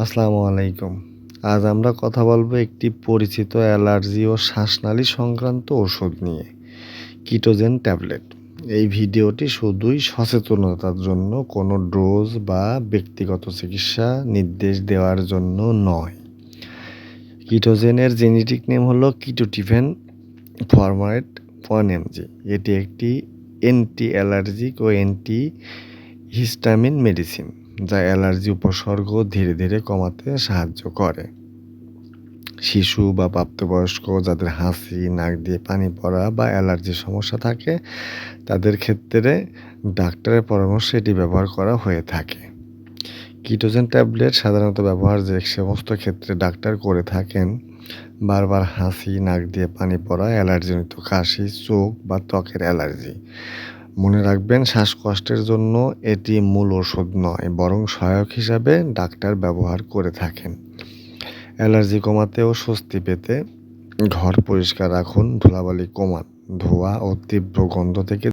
আসসালামু আলাইকুম। আজ আমরা কথা বলব একটি পরিচিত অ্যালার্জি ও শ্বাসনালী সংক্রান্ত ওষুধ নিয়ে, কিটোজেন ট্যাবলেট। এই ভিডিওটি শুধুই সচেতনতার জন্য, কোনো ডোজ বা ব্যক্তিগত চিকিৎসা নির্দেশ দেওয়ার জন্য নয়। কিটোজেনের জেনেটিক নেম হলো কিটোটিফেন ফরমারেট ওয়ান এমজি। এটি একটি অ্যান্টি অ্যালার্জিক ও অ্যান্টি হিস্টামিন মেডিসিন। যা অ্যালার্জি উপসর্গ ধীরে ধীরে কমাতে সাহায্য করে। শিশু বা প্রাপ্তবয়স্ক যাদের হাসি, নাক দিয়ে পানি পড়া বা অ্যালার্জির সমস্যা থাকে, তাদের ক্ষেত্রে ডাক্তারের পরামর্শে এটি ব্যবহার করা হয়ে থাকে। কিটোজেন ট্যাবলেট সাধারণত ব্যবহার যে সমস্ত ক্ষেত্রে ডাক্তার করে থাকেন, বারবার হাসি, নাক দিয়ে পানি পড়া, অ্যালার্জিজনিত কাশি, চোখ বা ত্বকের অ্যালার্জি। মনে রাখবেন, শ্বাসকষ্টের জন্য এটি মূল ওষুধ নয়, বরং সহায়ক হিসাবে ডাক্তার ব্যবহার করে থাকেন। অ্যালার্জি কমাতে ও স্বস্তি পেতে ঘর পরিষ্কার রাখুন, ধুলাবালি কমান, ধোয়া ও তীব্র গন্ধ থেকে